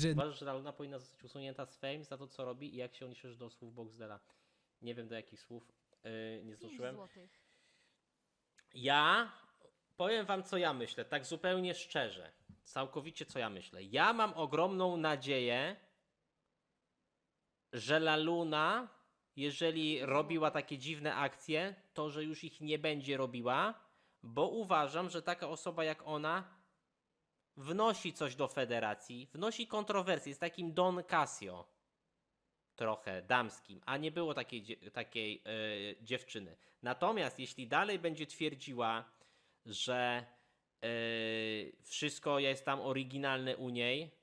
że Uważasz, że Laluna powinna zostać usunięta z fame za to, co robi i jak się odniesiesz do słów Boxdela? Nie wiem do jakich słów, yy, nie 5 zdążyłem. Ja powiem wam, co ja myślę, tak zupełnie szczerze. Całkowicie, co ja myślę. Ja mam ogromną nadzieję, że Laluna, jeżeli robiła takie dziwne akcje, to że już ich nie będzie robiła, bo uważam, że taka osoba jak ona wnosi coś do federacji, wnosi kontrowersje, jest takim Don Casio trochę damskim, a nie było takiej, takiej e, dziewczyny. Natomiast jeśli dalej będzie twierdziła, że e, wszystko jest tam oryginalne u niej,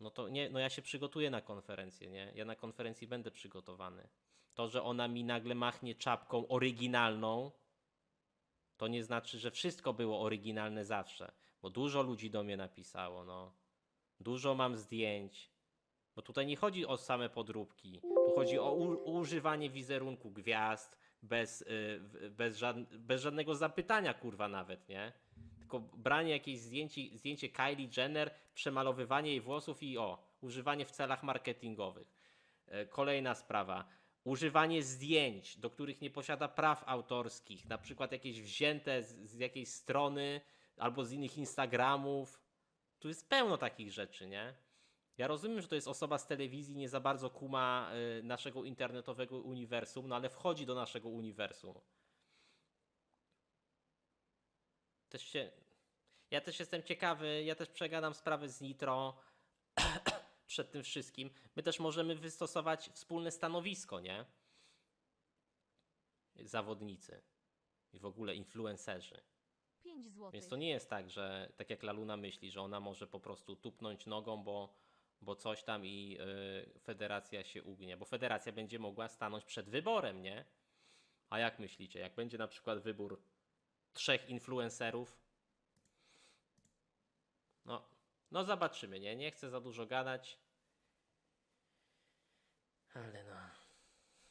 no to nie, no ja się przygotuję na konferencję, nie? Ja na konferencji będę przygotowany. To, że ona mi nagle machnie czapką oryginalną, to nie znaczy, że wszystko było oryginalne zawsze, bo dużo ludzi do mnie napisało, no. Dużo mam zdjęć. Bo tutaj nie chodzi o same podróbki. Tu chodzi o używanie wizerunku gwiazd bez, y, bez, żadn- bez żadnego zapytania, kurwa, nawet, nie? Tylko branie jakiejś zdjęcie, zdjęcie Kylie Jenner, przemalowywanie jej włosów i o, używanie w celach marketingowych. E, Kolejna sprawa. Używanie zdjęć, do których nie posiada praw autorskich, na przykład jakieś wzięte z, z jakiejś strony albo z innych Instagramów. Tu jest pełno takich rzeczy, nie? Ja rozumiem, że to jest osoba z telewizji, nie za bardzo kuma y, naszego internetowego uniwersum, no ale wchodzi do naszego uniwersum. Też się. Ja też jestem ciekawy, ja też przegadam sprawę z Nitro przed tym wszystkim. My też możemy wystosować wspólne stanowisko, nie? Zawodnicy i w ogóle influencerzy. 5 złotych. Więc to nie jest tak, że tak jak Laluna myśli, że ona może po prostu tupnąć nogą, bo, bo coś tam i y, federacja się ugnie. Bo federacja będzie mogła stanąć przed wyborem, nie? A jak myślicie, jak będzie na przykład wybór trzech influencerów? No, no zobaczymy, nie? Nie chcę za dużo gadać. Ale no.